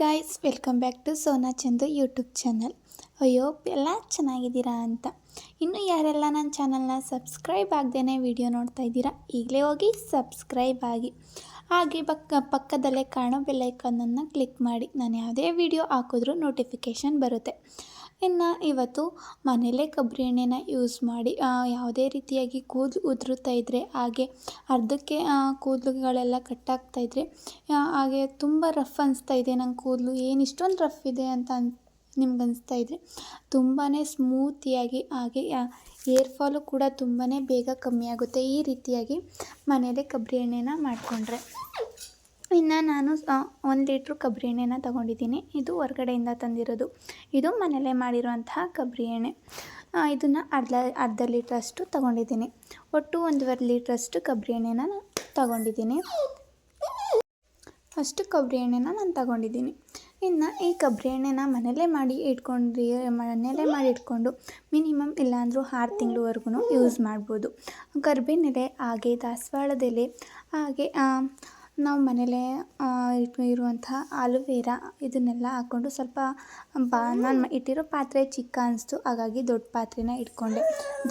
Guys welcome back to Sona Chandu YouTube channel ಅಯ್ಯೋ ಎಲ್ಲ ಚೆನ್ನಾಗಿದ್ದೀರಾ ಅಂತ. ಇನ್ನು ಯಾರೆಲ್ಲ ನನ್ನ ಚಾನಲ್ನ ಸಬ್ಸ್ಕ್ರೈಬ್ ಆಗದೇ ವಿಡಿಯೋ ನೋಡ್ತಾ ಇದ್ದೀರಾ, ಈಗಲೇ ಹೋಗಿ ಸಬ್ಸ್ಕ್ರೈಬ್ ಆಗಿ. ಹಾಗೆ ಪಕ್ಕ, ಪಕ್ಕದಲ್ಲೇ ಕಾಣೋ ಬೆಲ್ಲೈಕನನ್ನು ಕ್ಲಿಕ್ ಮಾಡಿ, ನಾನು ಯಾವುದೇ ವಿಡಿಯೋ ಹಾಕಿದ್ರೂ ನೋಟಿಫಿಕೇಷನ್ ಬರುತ್ತೆ. ಇನ್ನು ಇವತ್ತು ಮನೆಯಲ್ಲೇ ಕೊಬ್ಬರಿ ಎಣ್ಣೆನ ಯೂಸ್ ಮಾಡಿ ಯಾವುದೇ ರೀತಿಯಾಗಿ ಕೂದಲು ಉದುರುತ್ತಾ ಇದ್ದರೆ ಹಾಗೆ ಅರ್ಧಕ್ಕೆ ಕೂದಲುಗಳೆಲ್ಲ ಕಟ್ಟಾಗ್ತಾ ಇದ್ದರೆ ಹಾಗೆ ತುಂಬ ರಫ್ ಅನಿಸ್ತಾ ಇದೆ. ನಂಗೆ ಕೂದಲು ಏನು ಇಷ್ಟೊಂದು ರಫ್ ಇದೆ ಅಂತ ಅನ್, ನಿಮ್ಗೆ ಅನಿಸ್ತಾ ಇದ್ದರೆ ತುಂಬಾ ಸ್ಮೂತಿಯಾಗಿ ಹಾಗೆ ಏರ್ ಫಾಲು ಕೂಡ ತುಂಬಾ ಬೇಗ ಕಮ್ಮಿ ಆಗುತ್ತೆ ಈ ರೀತಿಯಾಗಿ ಮನೆಯಲ್ಲೇ ಕೊಬ್ಬರಿ ಎಣ್ಣೆನ ಮಾಡಿಕೊಂಡ್ರೆ. ಇನ್ನು ನಾನು ಒಂದು ಲೀಟ್ರ್ ಕೊಬ್ಬರಿ ಎಣ್ಣೆನ ತೊಗೊಂಡಿದ್ದೀನಿ. ಇದು ಹೊರ್ಗಡೆಯಿಂದ ತಂದಿರೋದು. ಇದು ಮನೆಯಲ್ಲೇ ಮಾಡಿರುವಂತಹ ಕೊಬ್ಬರಿ ಎಣ್ಣೆ. ಇದನ್ನು ಅರ್ಧ ಅರ್ಧ ಲೀಟ್ರಷ್ಟು ತೊಗೊಂಡಿದ್ದೀನಿ. ಒಟ್ಟು ಒಂದೂವರೆ ಲೀಟ್ರಷ್ಟು ಕೊಬ್ಬರಿ ಎಣ್ಣೆನ ನಾನು ತೊಗೊಂಡಿದ್ದೀನಿ. ಫಸ್ಟು ಕೊಬ್ಬರಿ ಎಣ್ಣೆನ ನಾನು ತಗೊಂಡಿದ್ದೀನಿ. ಇನ್ನು ಈ ಕೊಬ್ಬರಿ ಎಣ್ಣೆನ ಮನೆಯಲ್ಲೇ ಮಾಡಿ ಇಟ್ಕೊಂಡ್ರಿ ಮನೆಯಲ್ಲೇ ಮಾಡಿ ಇಟ್ಕೊಂಡು ಮಿನಿಮಮ್ ಇಲ್ಲಾಂದರೂ ಆರು ತಿಂಗಳವರೆಗೂ ಯೂಸ್ ಮಾಡ್ಬೋದು. ಕರ್ಬೇನೆಲೆ ಹಾಗೆ ದಾಸವಾಳದೆಲೆ ಹಾಗೆ ನಾವು ಮನೇಲೇ ಇರುವಂತಹ ಆಲುವೇರಾ ಇದನ್ನೆಲ್ಲ ಹಾಕ್ಕೊಂಡು ಸ್ವಲ್ಪ, ಬಾ, ನಾನು ಇಟ್ಟಿರೋ ಪಾತ್ರೆ ಚಿಕ್ಕ ಅನಿಸ್ತು, ಹಾಗಾಗಿ ದೊಡ್ಡ ಪಾತ್ರೆನ ಇಟ್ಕೊಂಡೆ.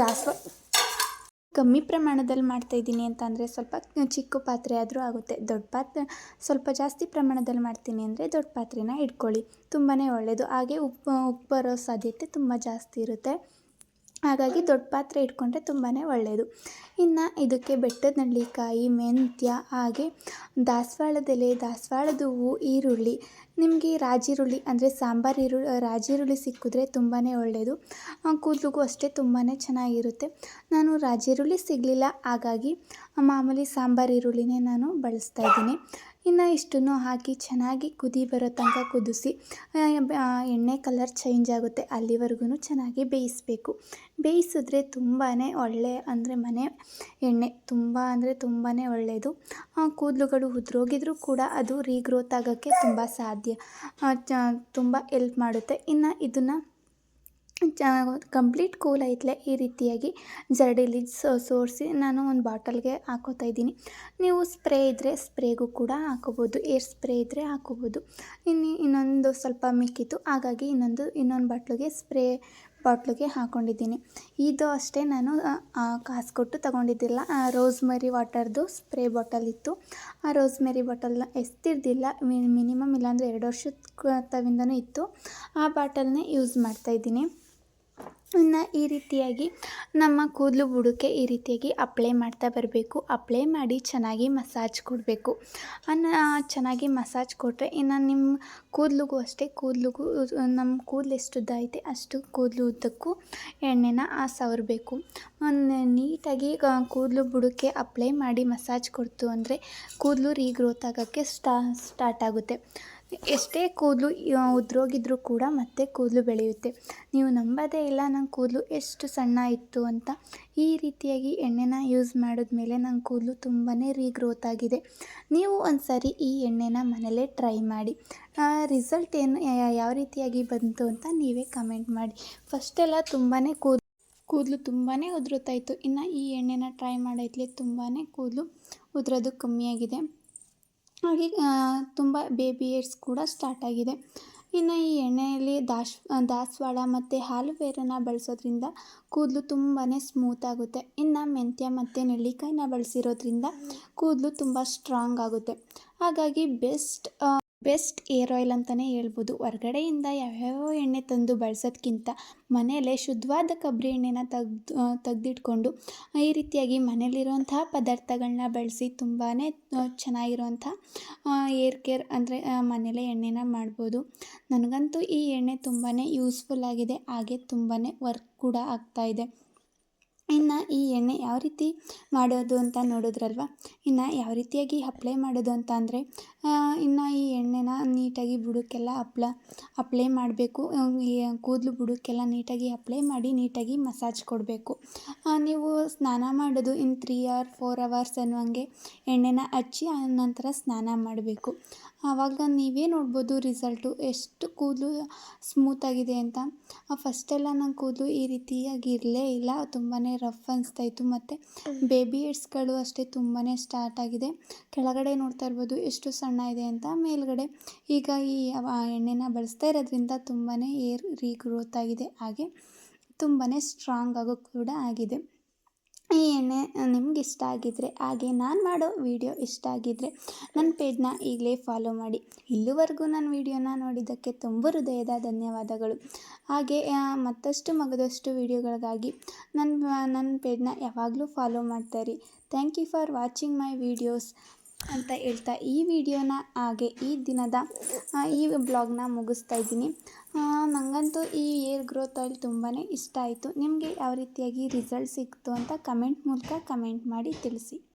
ದಾಸವಾಳ ಕಮ್ಮಿ ಪ್ರಮಾಣದಲ್ಲಿ ಮಾಡ್ತಾಯಿದ್ದೀನಿ ಅಂತ ಅಂದರೆ ಸ್ವಲ್ಪ ಚಿಕ್ಕ ಪಾತ್ರೆ ಆದರೂ ಆಗುತ್ತೆ. ದೊಡ್ಡ ಪಾತ್ರೆ, ಸ್ವಲ್ಪ ಜಾಸ್ತಿ ಪ್ರಮಾಣದಲ್ಲಿ ಮಾಡ್ತೀನಿ ಅಂದರೆ ದೊಡ್ಡ ಪಾತ್ರೆನ ಇಟ್ಕೊಳ್ಳಿ. ತುಂಬಾ ಒಳ್ಳೆಯದು ಹಾಗೆ ಉಪ್ಪು ಉಪ್ಪು ಬರೋ ಸಾಧ್ಯತೆ ತುಂಬ ಜಾಸ್ತಿ ಇರುತ್ತೆ. ಹಾಗಾಗಿ ದೊಡ್ಡ ಪಾತ್ರೆ ಇಟ್ಕೊಂಡ್ರೆ ತುಂಬಾ ಒಳ್ಳೆಯದು ಇನ್ನು ಇದಕ್ಕೆ ಬೆಟ್ಟದ ನೆಲ್ಲಿಕಾಯಿ ಮೆಂತ್ಯ, ಹಾಗೆ ದಾಸವಾಳದೆಲೆ, ದಾಸವಾಳದ ಹೂವು ಈರುಳ್ಳಿ. ನಿಮಗೆ ರಾಜಿರುಳ್ಳಿ ಅಂದರೆ ಸಾಂಬಾರು ಈರುಳ್ಳಿ ರಾಜಿರುಳ್ಳಿ ಸಿಕ್ಕಿದ್ರೆ ತುಂಬಾ ಒಳ್ಳೆಯದು ಕೂದಲಿಗೂ ಅಷ್ಟೇ ತುಂಬಾ ಚೆನ್ನಾಗಿರುತ್ತೆ. ನಾನು ರಾಜಿರುಳ್ಳಿ ಸಿಗಲಿಲ್ಲ, ಹಾಗಾಗಿ ಮಾಮೂಲಿ ಸಾಂಬಾರು ಈರುಳ್ಳಿನೇ ನಾನು ಬಳಸ್ತಾ ಇದ್ದೀನಿ. ಇನ್ನು ಇಷ್ಟನ್ನು ಹಾಕಿ ಚೆನ್ನಾಗಿ ಕುದಿ ಬರೋ ತನಕ ಕುದಿಸಿ ಎಣ್ಣೆ ಕಲರ್ ಚೇಂಜ್ ಆಗುತ್ತೆ. ಅಲ್ಲಿವರೆಗೂ ಚೆನ್ನಾಗಿ ಬೇಯಿಸಬೇಕು. ಬೇಯಿಸಿದ್ರೆ ತುಂಬಾ ಒಳ್ಳೆ, ಅಂದರೆ ಮನೆ ಎಣ್ಣೆ ತುಂಬ, ಅಂದರೆ ತುಂಬಾ ಒಳ್ಳೆಯದು. ಕೂದಲುಗಳು ಉದ್ರೋಗಿದ್ರೂ ಕೂಡ ಅದು ರೀಗ್ರೋತ್ ಆಗೋಕ್ಕೆ ತುಂಬ ಸಾಧ್ಯ. ತುಂಬ ಎಲ್ಪ್ ಮಾಡುತ್ತೆ. ಇನ್ನು ಇದನ್ನು ಚ ಕಂಪ್ಲೀಟ್ ಕೂಲ್ ಐತ್ಲೆ ಈ ರೀತಿಯಾಗಿ ಜರಡಿಲಿ ಸೋರಿಸಿ ನಾನು ಒಂದು ಬಾಟಲ್ಗೆ ಹಾಕೋತಾ ಇದ್ದೀನಿ. ನೀವು ಸ್ಪ್ರೇ ಇದ್ದರೆ ಸ್ಪ್ರೇಗೂ ಕೂಡ ಹಾಕೋಬೋದು, ಏರ್ ಸ್ಪ್ರೇ ಇದ್ದರೆ ಹಾಕೋಬೋದು. ಇನ್ನು ಇನ್ನೊಂದು ಸ್ವಲ್ಪ ಮಿಕ್ಕಿತ್ತು, ಹಾಗಾಗಿ ಇನ್ನೊಂದು ಇನ್ನೊಂದು ಬಾಟ್ಲಿಗೆ ಸ್ಪ್ರೇ ಬಾಟ್ಲಿಗೆ ಹಾಕ್ಕೊಂಡಿದ್ದೀನಿ ಇದು ಅಷ್ಟೇ ನಾನು ಕಾಸು ಕೊಟ್ಟು ತಗೊಂಡಿದ್ದಿಲ್ಲ. ರೋಸ್ಮೆರಿ ವಾಟರ್ದು ಸ್ಪ್ರೇ ಬಾಟಲ್ ಇತ್ತು. ಆ ರೋಸ್ಮೆರಿ ಬಾಟಲ್ನ ಎಸ್ತಿರ್ದಿಲ್ಲ ಮಿನಿಮಮ್ ಇಲ್ಲಾಂದರೆ ಎರಡು ವರ್ಷದ ಇತ್ತು. ಆ ಬಾಟಲ್ನೇ ಯೂಸ್ ಮಾಡ್ತಾಯಿದ್ದೀನಿ ಇನ್ನು ಈ ರೀತಿಯಾಗಿ ನಮ್ಮ ಕೂದಲು ಬುಡಕ್ಕೆ ಈ ರೀತಿಯಾಗಿ ಅಪ್ಲೈ ಮಾಡ್ತಾ ಬರಬೇಕು. ಅಪ್ಲೈ ಮಾಡಿ ಚೆನ್ನಾಗಿ ಮಸಾಜ್ ಕೊಡಬೇಕು. ಅನ್ನ, ಚೆನ್ನಾಗಿ ಮಸಾಜ್ ಕೊಟ್ಟರೆ ಇನ್ನು ನಿಮ್ಮ ಕೂದಲಿಗೂ ಅಷ್ಟೇ, ಕೂದಲಿಗೂ ನಮ್ಮ ಕೂದಲು ಎಷ್ಟು ಉದ್ದ ಐತೆ ಅಷ್ಟು ಕೂದಲು ಉದ್ದಕ್ಕೂ ಎಣ್ಣೆನ ಸವರಬೇಕು ನೀಟಾಗಿ ಕೂದಲು ಬುಡಕ್ಕೆ ಅಪ್ಲೈ ಮಾಡಿ ಮಸಾಜ್ ಕೊಡ್ತು ಅಂದರೆ ಕೂದಲು ರೀಗ್ರೋತ್ ಆಗೋಕ್ಕೆ ಸ್ಟಾ ಸ್ಟಾರ್ಟ್ ಆಗುತ್ತೆ. ಎಷ್ಟೇ ಕೂದಲು ಉದ್ರೋಗಿದ್ರೂ ಕೂಡ ಮತ್ತೆ ಕೂದಲು ಬೆಳೆಯುತ್ತೆ. ನೀವು ನಂಬೋದೇ ಇಲ್ಲ ನನ್ನ ಕೂದಲು ಎಷ್ಟು ಸಣ್ಣ ಇತ್ತು ಅಂತ. ಈ ರೀತಿಯಾಗಿ ಎಣ್ಣೆನ ಯೂಸ್ ಮಾಡಿದ್ಮೇಲೆ ನನ್ನ ಕೂದಲು ತುಂಬಾ ರೀಗ್ರೋತ್ ಆಗಿದೆ. ನೀವು ಒಂದು ಸಾರಿ ಈ ಎಣ್ಣೆನ ಮನೇಲೇ ಟ್ರೈ ಮಾಡಿ. ರಿಸಲ್ಟ್ ಏನು ಯಾವ ರೀತಿಯಾಗಿ ಬಂತು ಅಂತ ನೀವೇ ಕಮೆಂಟ್ ಮಾಡಿ. ಫಸ್ಟೆಲ್ಲ ತುಂಬಾ ಕೂದಲು ಕೂದಲು ತುಂಬಾ ಉದುರುತ್ತಾ ಇತ್ತು. ಇನ್ನು ಈ ಎಣ್ಣೆನ ಟ್ರೈ ಮಾಡೈತ್ಲೆ ತುಂಬಾ ಕೂದಲು ಉದುರೋದು ಕಮ್ಮಿಯಾಗಿದೆ ಹಾಗೆ ತುಂಬ ಬೇಬಿ ಏರ್ಸ್ ಕೂಡ ಸ್ಟಾರ್ಟ್ ಆಗಿದೆ. ಇನ್ನು ಈ ಎಣ್ಣೆಯಲ್ಲಿ ದಾಶ್ ದಾಸವಾಳ ಮತ್ತು ಆಲುವೇರನ ಬಳಸೋದ್ರಿಂದ ಕೂದಲು ತುಂಬಾ ಸ್ಮೂತ್ ಆಗುತ್ತೆ. ಇನ್ನು ಮೆಂತ್ಯ ಮತ್ತು ನೆಲ್ಲಿಕಾಯಿನ ಬಳಸಿರೋದ್ರಿಂದ ಕೂದಲು ತುಂಬ ಸ್ಟ್ರಾಂಗ್ ಆಗುತ್ತೆ. ಹಾಗಾಗಿ ಬೆಸ್ಟ್ ಬೆಸ್ಟ್ ಏರ್ ಆಯಿಲ್ ಅಂತಲೇ ಹೇಳ್ಬೋದು. ಹೊರ್ಗಡೆಯಿಂದ ಯಾವ್ಯಾವ ಎಣ್ಣೆ ತಂದು ಬಳಸೋದ್ಕಿಂತ ಮನೆಯಲ್ಲೇ ಶುದ್ಧವಾದ ಕೊಬ್ಬರಿ ಎಣ್ಣೆನ ತೆಗ್ದು ತೆಗೆದಿಟ್ಕೊಂಡು ಈ ರೀತಿಯಾಗಿ ಮನೇಲಿರುವಂತಹ ಪದಾರ್ಥಗಳನ್ನ ಬಳಸಿ ತುಂಬಾ ಚೆನ್ನಾಗಿರುವಂಥ ಏರ್ ಕೇರ್ ಅಂದರೆ ಮನೆಯಲ್ಲೇ ಎಣ್ಣೆನ ಮಾಡ್ಬೋದು. ನನಗಂತೂ ಈ ಎಣ್ಣೆ ತುಂಬಾ ಯೂಸ್ಫುಲ್ ಆಗಿದೆ. ಹಾಗೆ ತುಂಬಾ ವರ್ಕ್ ಕೂಡ ಆಗ್ತಾಯಿದೆ ಇನ್ನು ಈ ಎಣ್ಣೆ ಯಾವ ರೀತಿ ಮಾಡೋದು ಅಂತ ನೋಡಿದ್ರಲ್ವ? ಇನ್ನು ಯಾವ ರೀತಿಯಾಗಿ ಅಪ್ಲೈ ಮಾಡೋದು ಅಂತ ಅಂದರೆ ಇನ್ನು ಈ ಎಣ್ಣೆನ ನೀಟಾಗಿ ಬುಡಕ್ಕೆಲ್ಲ ಅಪ್ಲ ಅಪ್ಲೈ ಮಾಡಬೇಕು. ಕೂದಲು ಬುಡಕ್ಕೆಲ್ಲ ನೀಟಾಗಿ ಅಪ್ಲೈ ಮಾಡಿ ನೀಟಾಗಿ ಮಸಾಜ್ ಕೊಡಬೇಕು. ನೀವು ಸ್ನಾನ ಮಾಡೋದು in three hour four hours ಅನ್ನುವಂಗೆ ಎಣ್ಣೆನ ಹಚ್ಚಿ ನಂತರ ಸ್ನಾನ ಮಾಡಬೇಕು. ಆವಾಗ ನೀವೇ ನೋಡ್ಬೋದು ರಿಸಲ್ಟು ಎಷ್ಟು ಕೂದಲು ಸ್ಮೂತಾಗಿದೆ ಅಂತ. ಫಸ್ಟೆಲ್ಲ ನನ್ನ ಕೂದಲು ಈ ರೀತಿಯಾಗಿ ಇರಲೇ ಇಲ್ಲ. ತುಂಬಾ ರಫ್ ಅನಿಸ್ತಾಯಿತ್ತು. ಮತ್ತು ಬೇಬಿ ಏಡ್ಸ್ಗಳು ಅಷ್ಟೇ ತುಂಬಾ ಸ್ಟಾರ್ಟ್ ಆಗಿದೆ. ಕೆಳಗಡೆ ನೋಡ್ತಾ ಇರ್ಬೋದು ಎಷ್ಟು ಸಣ್ಣ ಬಣ್ಣ ಇದೆ ಅಂತ ಮೇಲ್ಗಡೆ. ಈಗ ಈ ಎಣ್ಣೆನ ಬಳಸ್ತಾ ಇರೋದ್ರಿಂದ ತುಂಬಾ ಏರ್ ರೀಗ್ರೋತ್ ಆಗಿದೆ. ಹಾಗೆ ತುಂಬಾ ಸ್ಟ್ರಾಂಗ್ ಆಗೋ ಕೂಡ ಆಗಿದೆ. ಈ ಎಣ್ಣೆ ನಿಮ್ಗೆ ಇಷ್ಟ ಆಗಿದ್ದರೆ ಹಾಗೆ ನಾನು ಮಾಡೋ ವಿಡಿಯೋ ಇಷ್ಟ ಆಗಿದ್ದರೆ ನನ್ನ ಪೇಜ್ನ ಈಗಲೇ ಫಾಲೋ ಮಾಡಿ. ಇಲ್ಲಿವರೆಗೂ ನನ್ನ ವಿಡಿಯೋನ ನೋಡಿದ್ದಕ್ಕೆ ತುಂಬ ಹೃದಯದ ಧನ್ಯವಾದಗಳು. ಹಾಗೆ ಮತ್ತಷ್ಟು ಮಗದಷ್ಟು ವಿಡಿಯೋಗಳಿಗಾಗಿ ನನ್ನ ನನ್ನ ಪೇಜ್ನ ಯಾವಾಗಲೂ follow ಮಾಡ್ತಾಯಿರಿ thank you for watching my videos ಅಂತ ಹೇಳ್ತಾ ಈ ವಿಡಿಯೋನ ಹಾಗೆ ಈ ದಿನದ ಈ ಬ್ಲಾಗ್ನ ಮುಗಿಸ್ತಾ ಇದ್ದೀನಿ. ನನಗಂತೂ ಈ ಏರ್ ಗ್ರೋತ್ ಆಯಿಲ್ ತುಂಬಾ ಇಷ್ಟ ಆಯಿತು. ನಿಮಗೆ ಯಾವ ರೀತಿಯಾಗಿ ರಿಸಲ್ಟ್ ಸಿಕ್ತು ಅಂತ ಕಮೆಂಟ್ ಮೂಲಕ ಕಮೆಂಟ್ ಮಾಡಿ ತಿಳಿಸಿ.